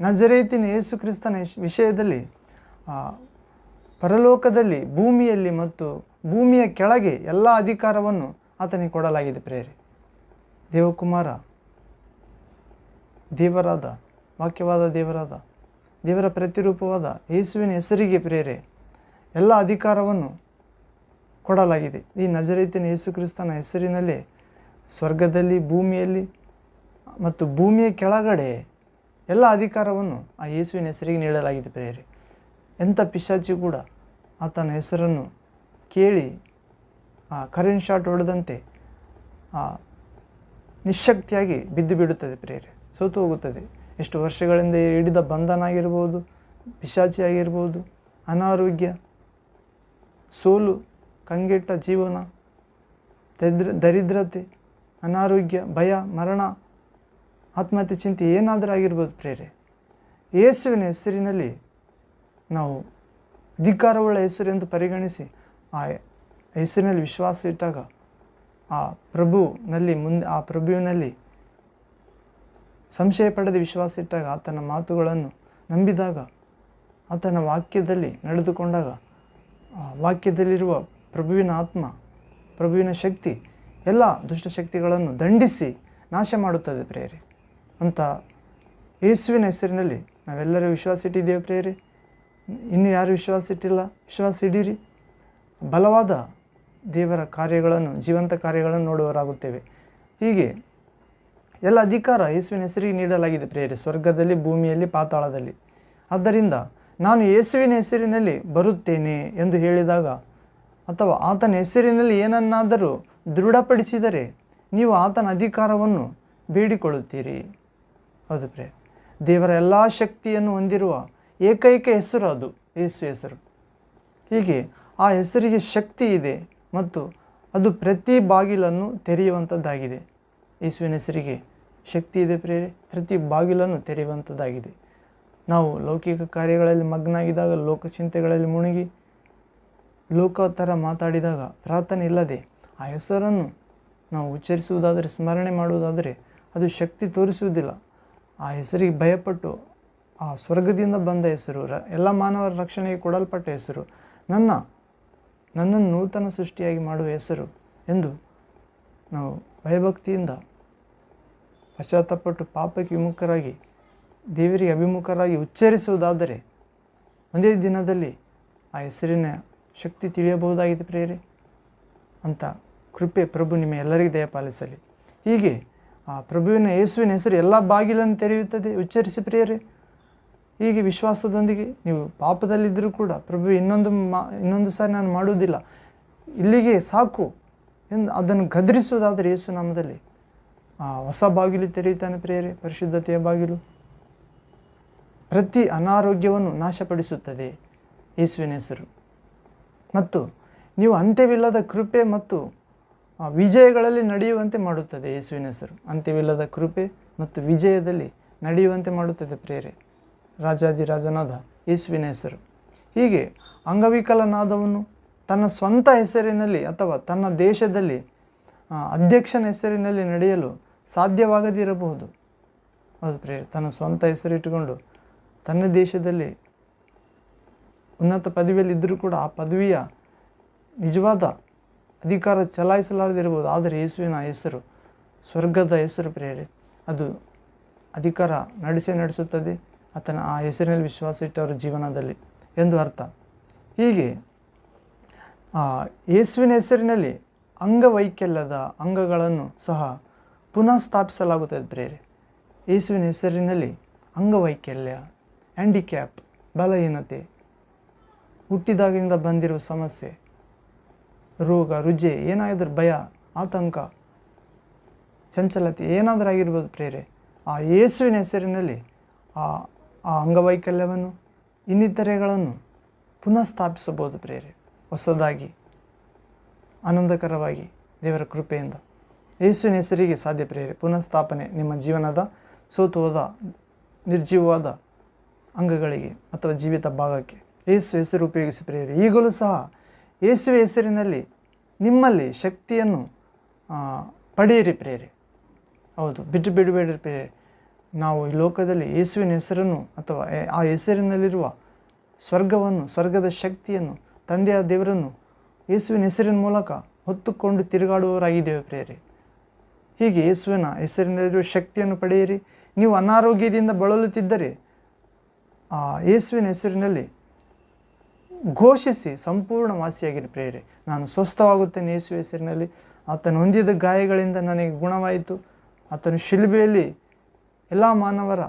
ನಜರೇತಿನ ಯೇಸು ಕ್ರಿಸ್ತನ ವಿಷ- ವಿಷಯದಲ್ಲಿ ಪರಲೋಕದಲ್ಲಿ, ಭೂಮಿಯಲ್ಲಿ ಮತ್ತು ಭೂಮಿಯ ಕೆಳಗೆ ಎಲ್ಲ ಅಧಿಕಾರವನ್ನು ಆತನಿಗೆ ಕೊಡಲಾಗಿದೆ ಪ್ರೇರೆ. ದೇವಕುಮಾರ, ದೇವರಾದ ವಾಕ್ಯವಾದ ದೇವರಾದ, ದೇವರ ಪ್ರತಿರೂಪವಾದ ಯೇಸುವಿನ ಹೆಸರಿಗೆ ಪ್ರೇರೆ, ಎಲ್ಲ ಅಧಿಕಾರವನ್ನು ಕೊಡಲಾಗಿದೆ. ಈ ನಜರೈತಿನ ಯೇಸು ಕ್ರಿಸ್ತನ ಹೆಸರಿನಲ್ಲಿ ಸ್ವರ್ಗದಲ್ಲಿ, ಭೂಮಿಯಲ್ಲಿ ಮತ್ತು ಭೂಮಿಯ ಕೆಳಗಡೆ ಎಲ್ಲ ಅಧಿಕಾರವನ್ನು ಆ ಯೇಸುವಿನ ಹೆಸರಿಗೆ ನೀಡಲಾಗಿದೆ ಪ್ರೇರೆ. ಎಂಥ ಪಿಶಾಚಿ ಕೂಡ ಆತನ ಹೆಸರನ್ನು ಕೇಳಿ ಆ ಕರೆಂಟ್ ಶಾಟ್ ಹೊಡೆದಂತೆ ಆ ನಿಶಕ್ತಿಯಾಗಿ ಬಿದ್ದು ಬಿಡುತ್ತದೆ ಪ್ರೇರೆ. ಸೋತು ಹೋಗುತ್ತದೆ ಎಷ್ಟು ವರ್ಷಗಳಿಂದ ಹಿಡಿದ ಬಂಧನ ಆಗಿರ್ಬೋದು ಪಿಶಾಚಿ ಆಗಿರ್ಬೋದು ಅನಾರೋಗ್ಯ, ಸೋಲು, ಕಂಗೆಟ್ಟ ಜೀವನ, ದರಿದ್ರ, ದರಿದ್ರತೆ, ಅನಾರೋಗ್ಯ, ಭಯ, ಮರಣ, ಆತ್ಮಹತ್ಯೆ ಚಿಂತೆ ಏನಾದರೂ ಆಗಿರ್ಬೋದು ಪ್ರೇರೆ. ಯೇಸುವಿನ ಹೆಸರಿನಲ್ಲಿ ನಾವು ಅಧಿಕಾರವುಳ್ಳ ಹೆಸರು ಎಂದು ಪರಿಗಣಿಸಿ ಆ ಹೆಸರಿನಲ್ಲಿ ವಿಶ್ವಾಸ ಇಟ್ಟಾಗ ಆ ಪ್ರಭುನಲ್ಲಿ ಮುಂದೆ, ಆ ಪ್ರಭುವಿನಲ್ಲಿ ಸಂಶಯ ಪಡೆದ ವಿಶ್ವಾಸ ಇಟ್ಟಾಗ ಆತನ ಮಾತುಗಳನ್ನು ನಂಬಿದಾಗ, ಆತನ ವಾಕ್ಯದಲ್ಲಿ ನಡೆದುಕೊಂಡಾಗ, ಆ ವಾಕ್ಯದಲ್ಲಿರುವ ಪ್ರಭುವಿನ ಆತ್ಮ, ಪ್ರಭುವಿನ ಶಕ್ತಿ, ಎಲ್ಲ ದುಷ್ಟಶಕ್ತಿಗಳನ್ನು ದಂಡಿಸಿ ನಾಶ ಮಾಡುತ್ತದೆ ಪ್ರೇರೆ ಅಂತ ಯೇಸುವಿನ ಹೆಸರಿನಲ್ಲಿ ನಾವೆಲ್ಲರೂ ವಿಶ್ವಾಸ ಇಟ್ಟಿದ್ದೇವೆ ಪ್ರೇರೆ ಇನ್ನು ಯಾರು ವಿಶ್ವಾಸ ಇಟ್ಟಿಲ್ಲ? ವಿಶ್ವಾಸ ಇಡೀರಿ. ಬಲವಾದ ದೇವರ ಕಾರ್ಯಗಳನ್ನು, ಜೀವಂತ ಕಾರ್ಯಗಳನ್ನು ನೋಡುವರಾಗುತ್ತೇವೆ ಹೀಗೆ ಎಲ್ಲ ಅಧಿಕಾರ ಯೇಸುವಿನ ಹೆಸರಿಗೆ ನೀಡಲಾಗಿದೆ ಪ್ರೇರೆ ಸ್ವರ್ಗದಲ್ಲಿ, ಭೂಮಿಯಲ್ಲಿ, ಪಾತಾಳದಲ್ಲಿ. ಆದ್ದರಿಂದ ನಾನು ಯೇಸುವಿನ ಹೆಸರಿನಲ್ಲಿ ಬರುತ್ತೇನೆ ಎಂದು ಹೇಳಿದಾಗ, ಅಥವಾ ಆತನ ಹೆಸರಿನಲ್ಲಿ ಏನನ್ನಾದರೂ ದೃಢಪಡಿಸಿದರೆ ನೀವು ಆತನ ಅಧಿಕಾರವನ್ನು ಬೇಡಿಕೊಳ್ಳುತ್ತೀರಿ. ಹೌದು ಪ್ರೇ ದೇವರ ಎಲ್ಲ ಶಕ್ತಿಯನ್ನು ಹೊಂದಿರುವ ಏಕೈಕ ಹೆಸರು ಅದು, ಯೇಸು ಹೆಸರು. ಹೀಗೆ ಆ ಹೆಸರಿಗೆ ಶಕ್ತಿ ಇದೆ ಮತ್ತು ಅದು ಪ್ರತಿ ಬಾಗಿಲನ್ನು ತೆರೆಯುವಂಥದ್ದಾಗಿದೆ. ಯೇಸುವಿನ ಹೆಸರಿಗೆ ಶಕ್ತಿ ಇದೆ ಪ್ರೇರೆ ಪ್ರತಿ ಬಾಗಿಲನ್ನು ತೆರೆಯುವಂಥದ್ದಾಗಿದೆ ನಾವು ಲೌಕಿಕ ಕಾರ್ಯಗಳಲ್ಲಿ ಮಗ್ನಾಗಿದ್ದಾಗ, ಲೋಕಚಿಂತೆಗಳಲ್ಲಿ ಮುಳುಗಿ ಲೋಕ ಥರ ಮಾತಾಡಿದಾಗ ಪ್ರಾರ್ಥನೆ ಇಲ್ಲದೆ ಆ ಹೆಸರನ್ನು ನಾವು ಉಚ್ಚರಿಸುವುದಾದರೆ, ಸ್ಮರಣೆ ಮಾಡುವುದಾದರೆ ಅದು ಶಕ್ತಿ ತೋರಿಸುವುದಿಲ್ಲ. ಆ ಹೆಸರಿಗೆ ಭಯಪಟ್ಟು ಆ ಸ್ವರ್ಗದಿಂದ ಬಂದ ಹೆಸರು, ರ, ಎಲ್ಲ ಮಾನವರ ರಕ್ಷಣೆಗೆ ಕೊಡಲ್ಪಟ್ಟ ಹೆಸರು, ನನ್ನ, ನನ್ನನ್ನು ನೂತನ ಸೃಷ್ಟಿಯಾಗಿ ಮಾಡುವ ಹೆಸರು ಎಂದು ನಾವು ಭಯಭಕ್ತಿಯಿಂದ ಪಶ್ಚಾತ್ತಪಟ್ಟು ಪಾಪಕ್ಕೆ ವಿಮುಖರಾಗಿ, ದೇವರಿಗೆ ಅಭಿಮುಖರಾಗಿ ಉಚ್ಚರಿಸುವುದಾದರೆ, ಒಂದೇ ದಿನದಲ್ಲಿ ಆ ಹೆಸರಿನ ಶಕ್ತಿ ತಿಳಿಯಬಹುದಾಗಿದೆ ಪ್ರೇರೆ ಅಂತ ಕೃಪೆ ಪ್ರಭು ನಿಮ್ಮ ಎಲ್ಲರಿಗೂ ದಯಪಾಲಿಸಲಿ ಹೀಗೆ ಆ ಪ್ರಭುವಿನ ಯೇಸುವಿನ ಹೆಸರು ಎಲ್ಲ ಬಾಗಿಲನ್ನು ತೆರೆಯುತ್ತದೆ. ಉಚ್ಚರಿಸಿ ಪ್ರೇರೆ ಹೀಗೆ ವಿಶ್ವಾಸದೊಂದಿಗೆ ನೀವು ಪಾಪದಲ್ಲಿದ್ದರೂ ಕೂಡ ಪ್ರಭು ಇನ್ನೊಂದು ಮಾ, ಇನ್ನೊಂದು ಸಾರಿ ನಾನು ಮಾಡುವುದಿಲ್ಲ, ಇಲ್ಲಿಗೆ ಸಾಕು ಎಂದು ಅದನ್ನು ಗದರಿಸುವುದಾದರೆ ಯೇಸು ನಾಮದಲ್ಲಿ ಆ, ಹೊಸ ಬಾಗಿಲು ತೆರೆಯುತ್ತಾನೆ ಪ್ರೇರೆ ಪರಿಶುದ್ಧತೆಯ ಬಾಗಿಲು. ಪ್ರತಿ ಅನಾರೋಗ್ಯವನ್ನು ನಾಶಪಡಿಸುತ್ತದೆ ಯೇಸುವಿನ ಹೆಸರು. ಮತ್ತು ನೀವು ಅಂತ್ಯವಿಲ್ಲದ ಕೃಪೆ ಮತ್ತು ವಿಜಯಗಳಲ್ಲಿ ನಡೆಯುವಂತೆ ಮಾಡುತ್ತದೆ ಯೇಸುವಿನ ಹೆಸರು. ಅಂತ್ಯವಿಲ್ಲದ ಕೃಪೆ ಮತ್ತು ವಿಜಯದಲ್ಲಿ ನಡೆಯುವಂತೆ ಮಾಡುತ್ತದೆ ಪ್ರೇರೆ ರಾಜಾದಿರಾಜನಾದ ಯೇಸುವಿನ ಹೆಸರು. ಹೀಗೆ ಅಂಗವಿಕಲನಾದವನು ತನ್ನ ಸ್ವಂತ ಹೆಸರಿನಲ್ಲಿ ಅಥವಾ ತನ್ನ ದೇಶದಲ್ಲಿ ಅಧ್ಯಕ್ಷನ ಹೆಸರಿನಲ್ಲಿ ನಡೆಯಲು ಸಾಧ್ಯವಾಗದಿರಬಹುದು. ಅದು ಪ್ರೇರಿ ತನ್ನ ಸ್ವಂತ ಹೆಸರಿಟ್ಟುಕೊಂಡು ತನ್ನ ದೇಶದಲ್ಲಿ ಉನ್ನತ ಪದವಿಯಲ್ಲಿ ಇದ್ದರೂ ಕೂಡ ಆ ಪದವಿಯ ನಿಜವಾದ ಅಧಿಕಾರ ಚಲಾಯಿಸಲಾರದಿರಬಹುದು ಆದರೆ ಯೇಸುವಿನ ಹೆಸರು, ಸ್ವರ್ಗದ ಹೆಸರು ಪ್ರೇರೆ ಅದು ಅಧಿಕಾರ ನಡೆಸೇ ನಡೆಸುತ್ತದೆ. ಆತನ ಆ ಹೆಸರಿನಲ್ಲಿ ವಿಶ್ವಾಸ ಇಟ್ಟವರ ಜೀವನದಲ್ಲಿ ಎಂದು ಅರ್ಥ. ಹೀಗೆ ಯೇಸುವಿನ ಹೆಸರಿನಲ್ಲಿ ಅಂಗವೈಕಲ್ಯದ ಅಂಗಗಳನ್ನು ಸಹ ಪುನಃ ಸ್ಥಾಪಿಸಲಾಗುತ್ತದೆ ಪ್ರೇರೆ ಯೇಸುವಿನ ಹೆಸರಿನಲ್ಲಿ ಅಂಗವೈಕಲ್ಯ ಹ್ಯಾಂಡಿಕ್ಯಾಪ್ ಬಲಹೀನತೆ, ಹುಟ್ಟಿದಾಗಿನಿಂದ ಬಂದಿರುವ ಸಮಸ್ಯೆ, ರೋಗ, ರುಜೆ, ಏನಾದರೂ ಭಯ, ಆತಂಕ, ಚಂಚಲತೆ ಏನಾದರೂ ಆಗಿರ್ಬೋದು ಪ್ರೇರೆ ಆ ಯೇಸುವಿನ ಹೆಸರಿನಲ್ಲಿ ಆ ಆ ಅಂಗವೈಕಲ್ಯವನ್ನು, ಇನ್ನಿತರೆಗಳನ್ನು ಪುನಃ ಸ್ಥಾಪಿಸಬಹುದು ಪ್ರೇರೆ ಹೊಸದಾಗಿ, ಆನಂದಕರವಾಗಿ ದೇವರ ಕೃಪೆಯಿಂದ. ಯೇಸುವಿನ ಹೆಸರಿಗೆ ಸಾಧ್ಯ ಪ್ರೇರೆ ಪುನಃ ಸ್ಥಾಪನೆ ನಿಮ್ಮ ಜೀವನದ ಸೋತು ಹೋದ ನಿರ್ಜೀವವಾದ ಅಂಗಗಳಿಗೆ ಅಥವಾ ಜೀವಿತ ಭಾಗಕ್ಕೆ ಯೇಸು ಹೆಸರು ಉಪಯೋಗಿಸಿ ಪ್ರೇರೆ ಈಗಲೂ ಸಹ ಯೇಸುವ ಹೆಸರಿನಲ್ಲಿ ನಿಮ್ಮಲ್ಲಿ ಶಕ್ತಿಯನ್ನು ಪಡೆಯಿರಿ ಪ್ರೇರೆ ಹೌದು, ಬಿಟ್ಟು ಬಿಡಬೇಡ್ರಿ ಪ್ರೇರೆ ನಾವು ಈ ಲೋಕದಲ್ಲಿ ಯೇಸುವಿನ ಹೆಸರನ್ನು ಅಥವಾ ಆ ಹೆಸರಿನಲ್ಲಿರುವ ಸ್ವರ್ಗವನ್ನು, ಸ್ವರ್ಗದ ಶಕ್ತಿಯನ್ನು ತಂದೆಯ ದೇವರನ್ನು ಯೇಸುವಿನ ಹೆಸರಿನ ಮೂಲಕ ಹೊತ್ತುಕೊಂಡು ತಿರುಗಾಡುವವರಾಗಿದ್ದೇವೆ ಪ್ರೇರೆ ಹೀಗೆ ಯೇಸುವಿನ ಹೆಸರಿನಲ್ಲಿರುವ ಶಕ್ತಿಯನ್ನು ಪಡೆಯಿರಿ. ನೀವು ಅನಾರೋಗ್ಯದಿಂದ ಬಳಲುತ್ತಿದ್ದರೆ ಆ ಯೇಸುವಿನ ಹೆಸರಿನಲ್ಲಿ ಘೋಷಿಸಿ ಸಂಪೂರ್ಣ ವಾಸಿಯಾಗಿರಿ ಪ್ರೇರೆ ನಾನು ಸ್ವಸ್ಥವಾಗುತ್ತೇನೆ ಯೇಸು ಹೆಸರಿನಲ್ಲಿ. ಆತನು ಹೊಂದಿದ ಗಾಯಗಳಿಂದ ನನಗೆ ಗುಣವಾಯಿತು. ಆತನು ಶಿಲ್ಬೆಯಲ್ಲಿ ಎಲ್ಲ ಮಾನವರ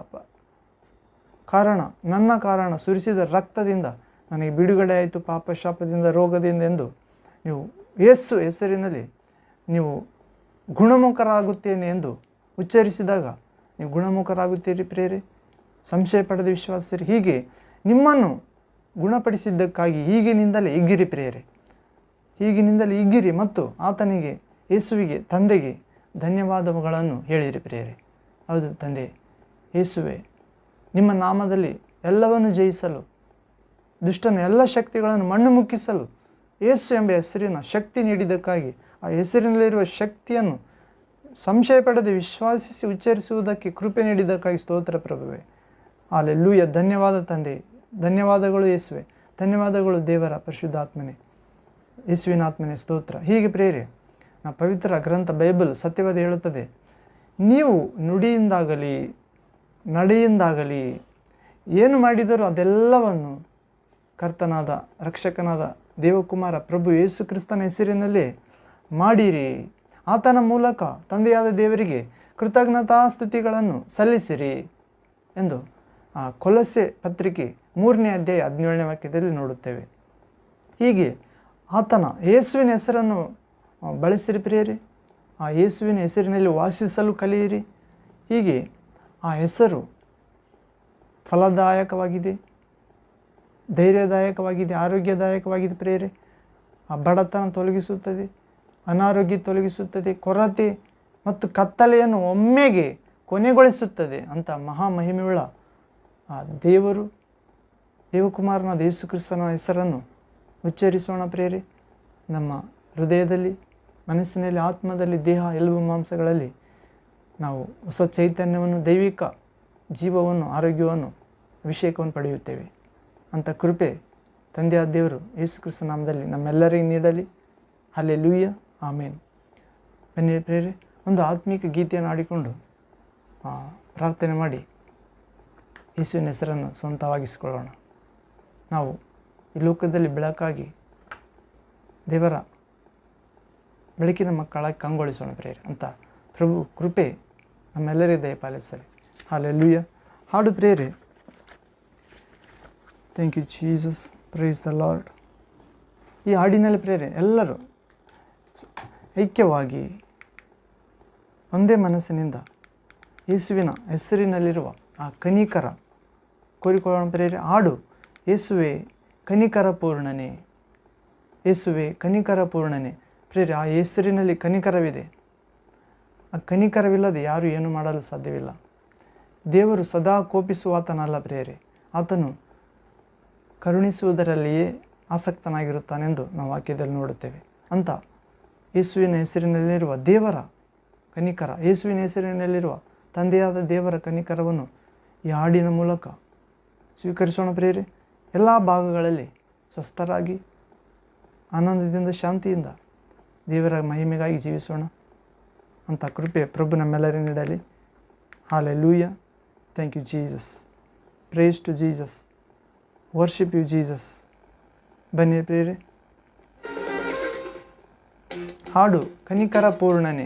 ಕಾರಣ, ನನ್ನ ಕಾರಣ ಸುರಿಸಿದ ರಕ್ತದಿಂದ ನನಗೆ ಬಿಡುಗಡೆ ಆಯಿತು ಪಾಪ, ಶಾಪದಿಂದ, ರೋಗದಿಂದ ಎಂದು ನೀವು ಯೇಸು ಹೆಸರಿನಲ್ಲಿ ನೀವು ಗುಣಮುಖರಾಗುತ್ತೇನೆ ಎಂದು ಉಚ್ಚರಿಸಿದಾಗ ನೀವು ಗುಣಮುಖರಾಗುತ್ತೀರಿ ಪ್ರೇರೆ ಸಂಶಯ ಪಡೆದ ವಿಶ್ವಾಸಿರಿ ಹೀಗೆ ನಿಮ್ಮನ್ನು ಗುಣಪಡಿಸಿದ್ದಕ್ಕಾಗಿ ಈಗಿನಿಂದಲೇ ಇಗ್ಗಿರಿ ಪ್ರೇರೆ ಈಗಿನಿಂದಲೇ ಇಗ್ಗಿರಿ ಮತ್ತು ಆತನಿಗೆ, ಯೇಸುವಿಗೆ, ತಂದೆಗೆ ಧನ್ಯವಾದಗಳನ್ನು ಹೇಳಿರಿ ಪ್ರೇರೆ ಹೌದು ತಂದೆ, ಯೇಸುವೆ, ನಿಮ್ಮ ನಾಮದಲ್ಲಿ ಎಲ್ಲವನ್ನು ಜಯಿಸಲು, ದುಷ್ಟನ ಎಲ್ಲ ಶಕ್ತಿಗಳನ್ನು ಮಣ್ಣು ಮುಕ್ಕಿಸಲು, ಯೇಸು ಎಂಬ ಹೆಸರಿನ ಶಕ್ತಿ ನೀಡಿದ್ದಕ್ಕಾಗಿ ಆ ಹೆಸರಿನಲ್ಲಿರುವ ಶಕ್ತಿಯನ್ನು ಸಂಶಯ ಪಡೆದು ವಿಶ್ವಾಸಿಸಿ ಉಚ್ಚರಿಸುವುದಕ್ಕೆ ಕೃಪೆ ನೀಡಿದ್ದಕ್ಕಾಗಿ ಸ್ತೋತ್ರ ಪ್ರಭುವೆ. ಅಲ್ಲೆಲ್ಲೂಯ ಧನ್ಯವಾದ ತಂದೆ. ಧನ್ಯವಾದಗಳು ಯೇಸುವೆ. ಧನ್ಯವಾದಗಳು ದೇವರ ಪರಿಶುದ್ಧಾತ್ಮನೆ. ಯೇಸುವಿನ ಆತ್ಮನೆ ಸ್ತೋತ್ರ. ಹೀಗೆ ಪ್ರೇರೆ ನಾ ಪವಿತ್ರ ಗ್ರಂಥ ಬೈಬಲ್ ಸತ್ಯವಾದ ಹೇಳುತ್ತದೆ, ನೀವು ನುಡಿಯಿಂದಾಗಲಿ, ನಡೆಯಿಂದಾಗಲಿ, ಏನು ಮಾಡಿದರೂ ಅದೆಲ್ಲವನ್ನು ಕರ್ತನಾದ, ರಕ್ಷಕನಾದ ದೇವಕುಮಾರ ಪ್ರಭು ಯೇಸು ಕ್ರಿಸ್ತನ ಹೆಸರಿನಲ್ಲೇ ಮಾಡಿರಿ. ಆತನ ಮೂಲಕ ತಂದೆಯಾದ ದೇವರಿಗೆ ಕೃತಜ್ಞತಾ ಸ್ತುತಿಗಳನ್ನು ಸಲ್ಲಿಸಿರಿ ಎಂದು ಆ ಕೊಲಸೆ ಪತ್ರಿಕೆ ಮೂರನೇ ಅಧ್ಯಾಯ ಹದಿನೇಳನೇ ವಾಕ್ಯದಲ್ಲಿ ನೋಡುತ್ತೇವೆ. ಹೀಗೆ ಆತನ ಯೇಸುವಿನ ಹೆಸರನ್ನು ಬಳಸಿರಿ ಪ್ರಿಯರಿ. ಆ ಯೇಸುವಿನ ಹೆಸರಿನಲ್ಲಿ ವಾಸಿಸಲು ಕಲಿಯಿರಿ. ಹೀಗೆ ಆ ಹೆಸರು ಫಲದಾಯಕವಾಗಿದೆ, ಧೈರ್ಯದಾಯಕವಾಗಿದೆ, ಆರೋಗ್ಯದಾಯಕವಾಗಿದೆ ಪ್ರೇರೆ ಆ ಬಡತನ ತೊಲಗಿಸುತ್ತದೆ. ಅನಾರೋಗ್ಯ ತೊಲಗಿಸುತ್ತದೆ, ಕೊರತೆ ಮತ್ತು ಕತ್ತಲೆಯನ್ನು ಒಮ್ಮೆಗೆ ಕೊನೆಗೊಳಿಸುತ್ತದೆ ಅಂತ ಮಹಾ ಮಹಿಮೆಯುಳ್ಳ ಆ ದೇವರು, ದೇವಕುಮಾರನಾದ ಯೇಸು ಕ್ರಿಸ್ತನ ಹೆಸರನ್ನು ಉಚ್ಚರಿಸೋಣ ಪ್ರೇರೆ ನಮ್ಮ ಹೃದಯದಲ್ಲಿ, ಮನಸ್ಸಿನಲ್ಲಿ, ಆತ್ಮದಲ್ಲಿ, ದೇಹ, ಎಲುಬು ಮಾಂಸಗಳಲ್ಲಿ ನಾವು ಹೊಸ ಚೈತನ್ಯವನ್ನು, ದೈವಿಕ ಜೀವವನ್ನು, ಆರೋಗ್ಯವನ್ನು, ಅಭಿಷೇಕವನ್ನು ಪಡೆಯುತ್ತೇವೆ ಅಂತ ಕೃಪೆ ತಂದೆಯಾದ ದೇವರು ಯೇಸು ಕ್ರಿಸ್ತ ನಾಮದಲ್ಲಿ ನಮ್ಮೆಲ್ಲರಿಗೆ ನೀಡಲಿ. ಅಲ್ಲೇ ಲೂಯ್ಯ ಆಮೇನ್. ಬನ್ನಿ ಪ್ರೇರಿ ಒಂದು ಆತ್ಮಿಕ ಗೀತೆಯನ್ನು ಆಡಿಕೊಂಡು ಪ್ರಾರ್ಥನೆ ಮಾಡಿ ಯೇಸುವಿನ ಹೆಸರನ್ನು ಸ್ವಂತವಾಗಿಸಿಕೊಳ್ಳೋಣ. ನಾವು ಈ ಲೋಕದಲ್ಲಿ ಬೆಳಕಾಗಿ ದೇವರ ಬೆಳಕಿನ ಮಕ್ಕಳಾಗಿ ಕಂಗೊಳಿಸೋಣ ಪ್ರೇರೆ ಅಂತ ಪ್ರಭು ಕೃಪೆ ನಮ್ಮೆಲ್ಲರಿಗೆ ದಯಪಾಲಿಸಲಿ ಹಾಲೆಲ್ಲೂಯ್ಯ ಹಾಡು prayer thank you Jesus praise the Lord ಈ ಹಾಡಿನಲ್ಲಿ ಪ್ರೇರೆ ಎಲ್ಲರೂ ಐಕ್ಯವಾಗಿ ಒಂದೇ ಮನಸ್ಸಿನಿಂದ ಯೇಸುವಿನ ಹೆಸರಿನಲ್ಲಿರುವ ಆ ಕನಿಕರ ಕೋರಿಕೊಳ್ಳೋಣ ಪ್ರೇರಿ ಹಾಡು. ಯೇಸುವೆ ಕನಿಕರ ಪೂರ್ಣನೆ. ಯೇಸುವೆ ಕನಿಕರ ಪೂರ್ಣನೆ. ಪ್ರೇರಿ ಆ ಹೆಸರಿನಲ್ಲಿ ಕನಿಕರವಿದೆ. ಆ ಕನಿಕರವಿಲ್ಲದೆ ಯಾರು ಏನು ಮಾಡಲು ಸಾಧ್ಯವಿಲ್ಲ. ದೇವರು ಸದಾ ಕೋಪಿಸುವಾತನಲ್ಲ ಪ್ರೇರೆ ಆತನು ಕರುಣಿಸುವುದರಲ್ಲಿಯೇ ಆಸಕ್ತನಾಗಿರುತ್ತಾನೆಂದು ನಾವು ವಾಕ್ಯದಲ್ಲಿ ನೋಡುತ್ತೇವೆ. ಅಂತ ಯೇಸುವಿನ ಹೆಸರಿನಲ್ಲಿರುವ ದೇವರ ಕನಿಕರ, ಯೇಸುವಿನ ಹೆಸರಿನಲ್ಲಿರುವ ತಂದೆಯಾದ ದೇವರ ಕನಿಕರವನ್ನು ಈ ಹಾಡಿನ ಮೂಲಕ ಸ್ವೀಕರಿಸೋಣ ಪ್ರೇರೆ ಎಲ್ಲ ಭಾಗಗಳಲ್ಲಿ ಸ್ವಸ್ಥರಾಗಿ, ಆನಂದದಿಂದ, ಶಾಂತಿಯಿಂದ ದೇವರ ಮಹಿಮೆಗಾಗಿ ಜೀವಿಸೋಣ. ಅಂತ ಕೃಪೆ ಪ್ರಭು ನಮ್ಮೆಲ್ಲರಿಗೂ ನೀಡಲಿ. Hallelujah thank you Jesus praise to Jesus worship you Jesus ಬನ್ನಿ ಪ್ರೇರೆ ಹಾಡು, ಕನಿಕರ ಪೂರ್ಣನೆ.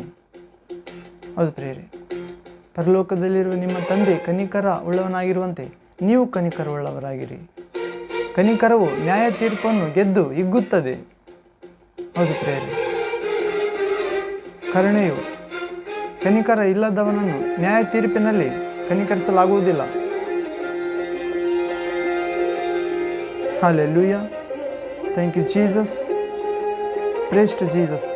ಹೌದು ಪ್ರೇರೆ ಪರಲೋಕದಲ್ಲಿರುವ ನಿಮ್ಮ ತಂದೆ ಕನಿಕರ ಉಳ್ಳವನಾಗಿರುವಂತೆ ನೀವು ಕನಿಕರ ಉಳ್ಳವರಾಗಿರಿ. ಕನಿಕರವು ನ್ಯಾಯ ತೀರ್ಪನ್ನು ಗೆದ್ದು ಹಿಗ್ಗುತ್ತದೆ. ಹೌದು ಪ್ರೇರೆ ಕರುಣೆಯು ಕನಿಕರ ಇಲ್ಲದವನನ್ನು ನ್ಯಾಯ ತೀರ್ಪಿನಲ್ಲಿ ಕನಿಕರಿಸಲಾಗುವುದಿಲ್ಲ. Hallelujah thank you Jesus praise to Jesus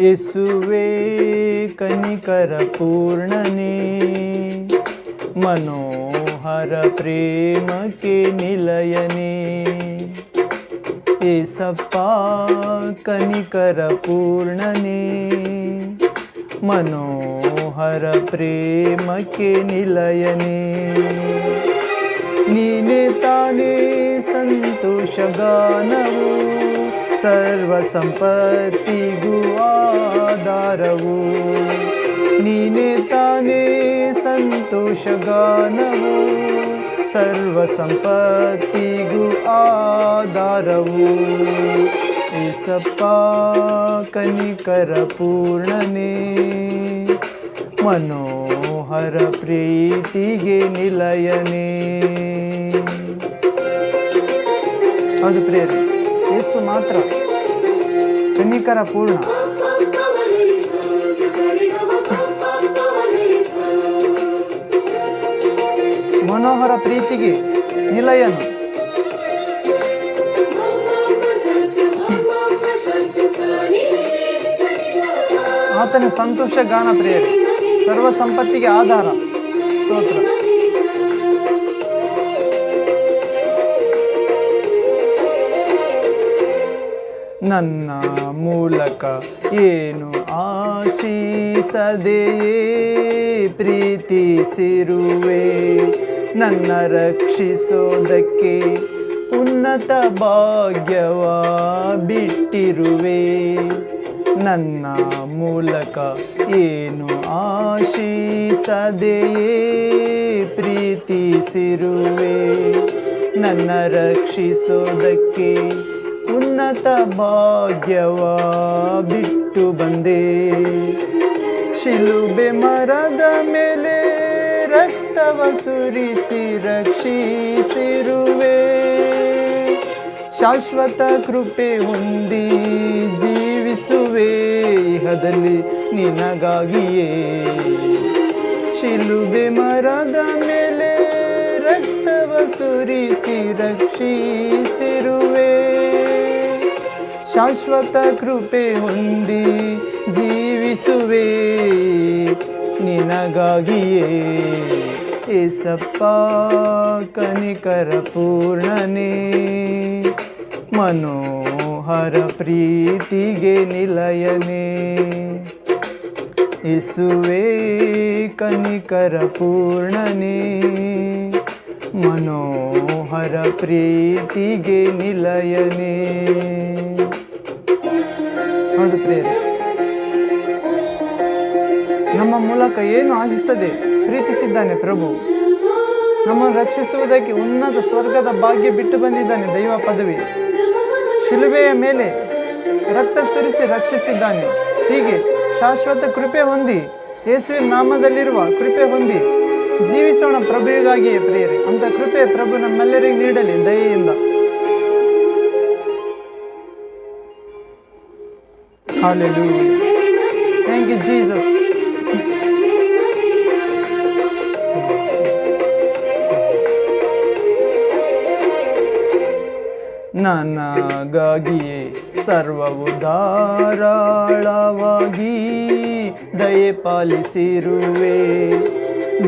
ಯೇಸುವೆ ಕನಿಕರ ಪೂರ್ಣನೆ ಮನೋಹರ ಪ್ರೇಮಕ್ಕೆ ನಿಲಯನೆ के सपाकनिकरपूर्णनि मनोहरप्रेमके निलयनि सर्वसम्पत्ति सन्तोषगान सर्वसम्पत्तिगुवादारवो निनेतानि सन्तोषगान ಸರ್ವ ಸಂಪತ್ತಿಗೂ ಆಧಾರವು. ಏಸಪ್ಪ, ಕನಿಕರ ಪೂರ್ಣನೇ. ಮನೋಹರ ಪ್ರೀತಿಗೆ ನಿಲಯನೇ. ಅದು ಪ್ರಿಯರೇ, ಯೇಸು ಮಾತ್ರ ಕನಿಕರ ಪೂರ್ಣ. ಮನೋಹರ ಪ್ರೀತಿಗೆ ನಿಲಯನು. ಆತನ ಸಂತೋಷ ಗಾನ ಪ್ರಿಯರಿ, ಸರ್ವ ಸಂಪತ್ತಿಗೆ ಆಧಾರ. ಸ್ತೋತ್ರ. ನನ್ನ ಮೂಲಕ ಏನು ಆಶೀಸದೆಯೇ, ಪ್ರೀತಿಸಿರುವೆ. ನನ್ನ ರಕ್ಷಿಸೋದಕ್ಕೆ ಉನ್ನತ ಭಾಗ್ಯವ ಬಿಟ್ಟಿರುವೆ. ನನ್ನ ಮೂಲಕ ಏನು ಆಶೀಸದೆಯೇ ಪ್ರೀತಿಸಿರುವೆ. ನನ್ನ ರಕ್ಷಿಸೋದಕ್ಕೆ ಉನ್ನತ ಭಾಗ್ಯವ ಬಿಟ್ಟು ಬಂದೆ. ಶಿಲುಬೆ ಮರದ ಮೇಲೆ ರಕ್ತವ ಸುರಿಸಿ ರಕ್ಷಿಸಿರುವೆ. ಶಾಶ್ವತ ಕೃಪೆ ಹೊಂದಿ ಜೀವಿಸುವೆ. ಇಹದಲ್ಲಿ ನಿನಗಾಗಿಯೇ. ಶಿಲುಬೆ ಮರದ ಮೇಲೆ ರಕ್ತವ ಸುರಿಸಿ ರಕ್ಷಿಸಿರುವೆ. ಶಾಶ್ವತ ಕೃಪೆ ಹೊಂದಿ ಜೀವಿಸುವೆ. ನಿನಗಾಗಿಯೇ. ಏಸಪ್ಪ ಕನಿಕರ ಪೂರ್ಣನೇ. ಮನೋಹರ ಪ್ರೀತಿಗೆ ನಿಲಯನೇ. ಇಸುವೆ ಕನಿಕರ ಪೂರ್ಣನೇ. ಮನೋಹರ ಪ್ರೀತಿಗೆ ನಿಲಯನೇ. ನಮ್ಮ ಮೂಲಕ ಏನು ಆಶಿಸದೆ ಪ್ರೀತಿಸಿದ್ದಾನೆ ಪ್ರಭು. ನಮ್ಮನ್ನು ರಕ್ಷಿಸುವುದಕ್ಕೆ ಉನ್ನತ ಸ್ವರ್ಗದ ಭಾಗ್ಯ ಬಿಟ್ಟು ಬಂದಿದ್ದಾನೆ ದೈವ ಪದವಿ. ಶಿಲುಬೆಯ ಮೇಲೆ ರಕ್ತ ಸುರಿಸಿ ರಕ್ಷಿಸಿದ್ದಾನೆ. ಹೀಗೆ ಶಾಶ್ವತ ಕೃಪೆ ಹೊಂದಿ ಯೇಸುವಿನ ನಾಮದಲ್ಲಿರುವ ಕೃಪೆ ಹೊಂದಿ ಜೀವಿಸೋಣ ಪ್ರಭುವಿಗಾಗಿಯೇ ಪ್ರಿಯರೇ. ಅಂತ ಕೃಪೆ ಪ್ರಭು ನಮ್ಮೆಲ್ಲರಿಗೂ ನೀಡಲಿ ದಯೆಯಿಂದ. Hallelujah. Thank you, Jesus. ನನಗಾಗಿಯೇ ಸರ್ವವು ಧಾರಾಳವಾಗಿ ದಯೆ ಪಾಲಿಸಿರುವೆ.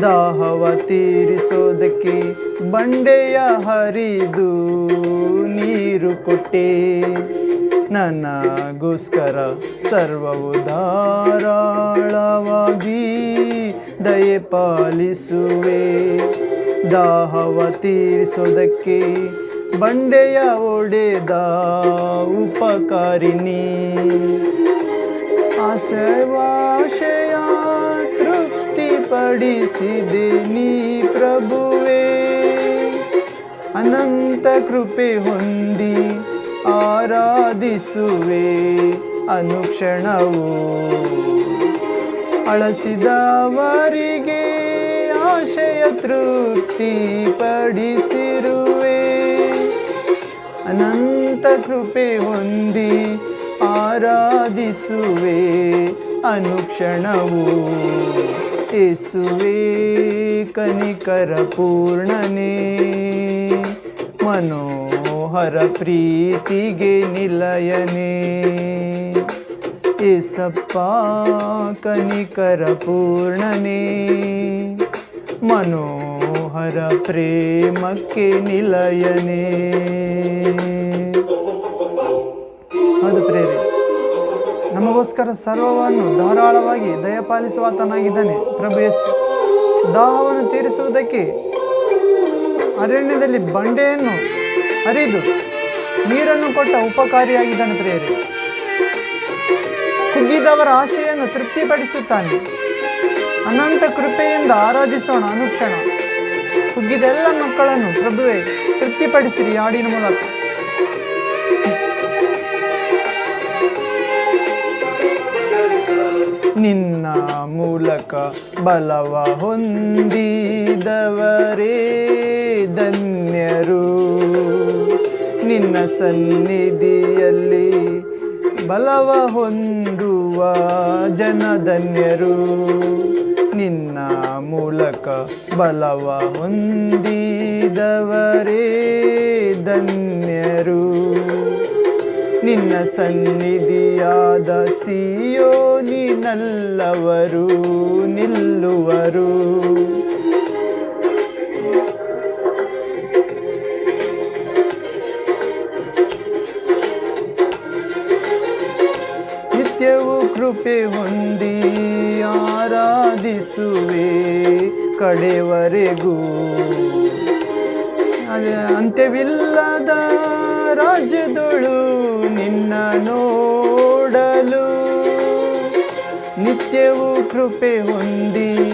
ದಾಹವ ತೀರಿಸೋದಕ್ಕೆ ಬಂಡೆಯ ಹರಿದು ನೀರು ಕೊಟ್ಟೆ. ನನಗೋಸ್ಕರ ಸರ್ವವು ಧಾರಾಳವಾಗಿ ದಯೆ ಪಾಲಿಸುವೆ. ದಾಹವ ತೀರಿಸೋದಕ್ಕೆ ಬಂಡೆಯ ಒಡೆದ ಉಪಕಾರಿಣಿ. ಆಸವಾಶಯ ತೃಪ್ತಿಪಡಿಸಿದೆ ನೀ ಪ್ರಭುವೇ. ಅನಂತ ಕೃಪೆ ಹೊಂದಿ ಆರಾಧಿಸುವೆ ಅನುಕ್ಷಣವು. ಅಳಸಿದವರಿಗೆ ಆಶಯ ತೃಪ್ತಿ ಪಡಿಸಿರುವೆ ಅನಂತ ಕೃಪೆ ಹೊಂದಿ ಆರಾಧಿಸುವೆ ಅನುಕ್ಷಣವು. ಏಸುವೆ ಕನಿಕರ ಪೂರ್ಣನೇ. ಮನೋಹರ ಪ್ರೀತಿಗೆ ನಿಲಯನೇ. ಏಸಪ್ಪ ಕನಿಕರ ಪೂರ್ಣನೇ. ಹರ ಪ್ರೇಮಕ್ಕೆ ನಿಲಯನೇ. ಅದು ಪ್ರೇರೆ, ನಮಗೋಸ್ಕರ ಸರ್ವವನ್ನು ಧಾರಾಳವಾಗಿ ದಯಪಾಲಿಸುವಾತನಾಗಿದ್ದಾನೆ ಪ್ರಭು ಯೇಸು. ದಾಹವನ್ನು ತೀರಿಸುವುದಕ್ಕೆ ಅರಣ್ಯದಲ್ಲಿ ಬಂಡೆಯನ್ನು ಹರಿದು ನೀರನ್ನು ಕೊಟ್ಟ ಉಪಕಾರಿಯಾಗಿದ್ದಾನೆ ಪ್ರೇರಿ. ಕುಗ್ಗಿದವರ ಆಶೆಯನ್ನು ತೃಪ್ತಿಪಡಿಸುತ್ತಾನೆ. ಅನಂತ ಕೃಪೆಯಿಂದ ಆರಾಧಿಸೋಣ ಅನುಕ್ಷಣ. ಕುಗ್ಗಿದ ಎಲ್ಲ ಮಕ್ಕಳನ್ನು ಪ್ರಭುವೆ, ತೃಪ್ತಿಪಡಿಸಿರಿ ಹಾಡಿನ ಮೂಲಕ. ನಿನ್ನ ಮೂಲಕ ಬಲವ ಹೊಂದಿದವರೇ ಧನ್ಯರು. ನಿನ್ನ ಸನ್ನಿಧಿಯಲ್ಲಿ ಬಲವ ಹೊಂದುವ ಜನಧನ್ಯರು ನಿನ್ನ ಮೂಲಕ ಬಲವ ಹೊಂದಿದವರೇ ಧನ್ಯರು. ನಿನ್ನ ಸನ್ನಿಧಿಯಾದ ಸಿಯೋನಿನಲ್ಲವರು ನಿಲ್ಲುವರು. ಕೃಪೆ ಹೊಂದಿ ಆರಾಧಿಸುವೆ ಕಡೆವರೆಗೂ. ಅಂತ್ಯವಿಲ್ಲದ ರಾಜ್ಯದೊಳು ನಿನ್ನ ನೋಡಲು. ನಿತ್ಯವೂ ಕೃಪೆ ಹೊಂದಿ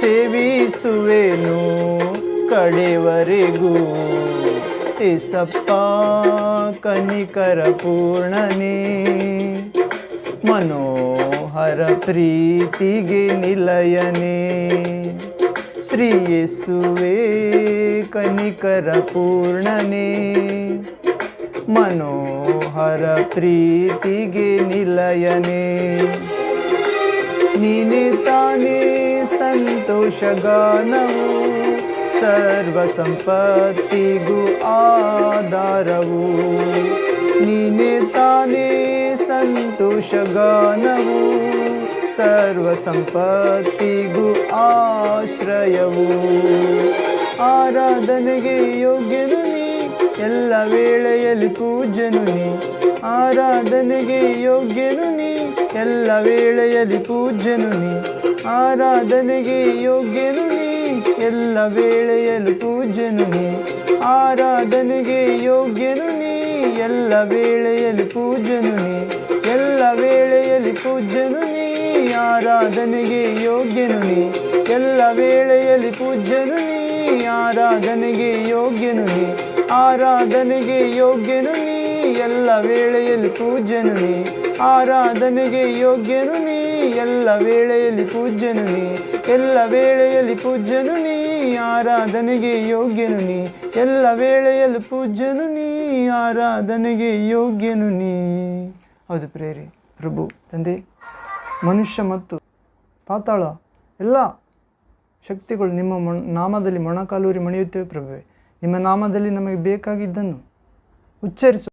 ಸೇವಿಸುವೆನು ಕಡೆವರೆಗೂ. ಏಸಪ್ಪ, ಕನಿಕರ ಪೂರ್ಣನೇ. ಮನೋಹರ ಪ್ರೀತಿಗೆ ನಿಲಯನೇ. ಶ್ರೀ ಯೇಸುವೆ, ಕನಿಕರ ಪೂರ್ಣನೇ. ಮನೋಹರ ಪ್ರೀತಿಗೆ ನಿಲಯನೇ. ನೀನೆ ತಾನೇ ಸಂತೋಷಗಾನವು ಸರ್ವ ಸಂಪತ್ತಿಗೂ ಆಧಾರವು. ನೀನೆ ತಾನೇ ಸಂತೋಷಗಾನವು ಸರ್ವ ಸಂಪತ್ತಿಗೂ ಆಶ್ರಯವು. ಆರಾಧನೆಗೆ ಯೋಗ್ಯನು ನೀ, ಎಲ್ಲ ವೇಳೆಯಲ್ಲಿ ಪೂಜನು ನೀ. ಆರಾಧನೆಗೆ ಯೋಗ್ಯನು ನೀ, ಎಲ್ಲ ವೇಳೆಯಲ್ಲಿ ಪೂಜನು ನೀ. ಆರಾಧನೆಗೆ ಯೋಗ್ಯನು ನೀ, ಎಲ್ಲ ವೇಳೆಯಲ್ಲಿ ಪೂಜನು ನೀ. ಆರಾಧನೆಗೆ ಯೋಗ್ಯನು ನೀ, ಎಲ್ಲ ವೇಳೆಯಲ್ಲಿ ಪೂಜನು ನೀ. ಎಲ್ಲ ವೇಳೆಯಲ್ಲಿ ಪೂಜ್ಯನು ನೀ, ಆರಾಧನೆಗೆ ಯೋಗ್ಯನು ನೀ. ಎಲ್ಲ ವೇಳೆಯಲ್ಲಿ ಪೂಜ್ಯನು ನೀ, ಆರಾಧನೆಗೆ ಯೋಗ್ಯನು ನೀ. ಆರಾಧನೆಗೆ ಯೋಗ್ಯನು ನೀ, ಎಲ್ಲ ವೇಳೆಯಲ್ಲಿ ಪೂಜ್ಯನು ನೀ. ಆರಾಧನೆಗೆ ಯೋಗ್ಯನು ನೀ, ಎಲ್ಲ ವೇಳೆಯಲ್ಲಿ ಪೂಜ್ಯನು ನೀ. ಎಲ್ಲ ವೇಳೆಯಲ್ಲಿ ಪೂಜ್ಯನು ನೀ, ಆರಾಧನೆಗೆ ಯೋಗ್ಯನು ನೀ. ಎಲ್ಲ ವೇಳೆಯಲ್ಲಿ ಪೂಜ್ಯನು ನೀ, ಆರಾಧನೆಗೆ ಯೋಗ್ಯನು ನೀ. ಹೌದು ಪ್ರೇರಿ ಪ್ರಭು, ತಂದೆ, ಮನುಷ್ಯ ಮತ್ತು ಪಾತಾಳ, ಎಲ್ಲ ಶಕ್ತಿಗಳು ನಿಮ್ಮ ಮೊಣ ನಾಮದಲ್ಲಿ ಮೊಣಕಾಲೂರಿ ಮಣಿಯುತ್ತೇವೆ ಪ್ರಭುವೆ. ನಿಮ್ಮ ನಾಮದಲ್ಲಿ ನಮಗೆ ಬೇಕಾಗಿದ್ದನ್ನು ಉಚ್ಚರಿಸುವ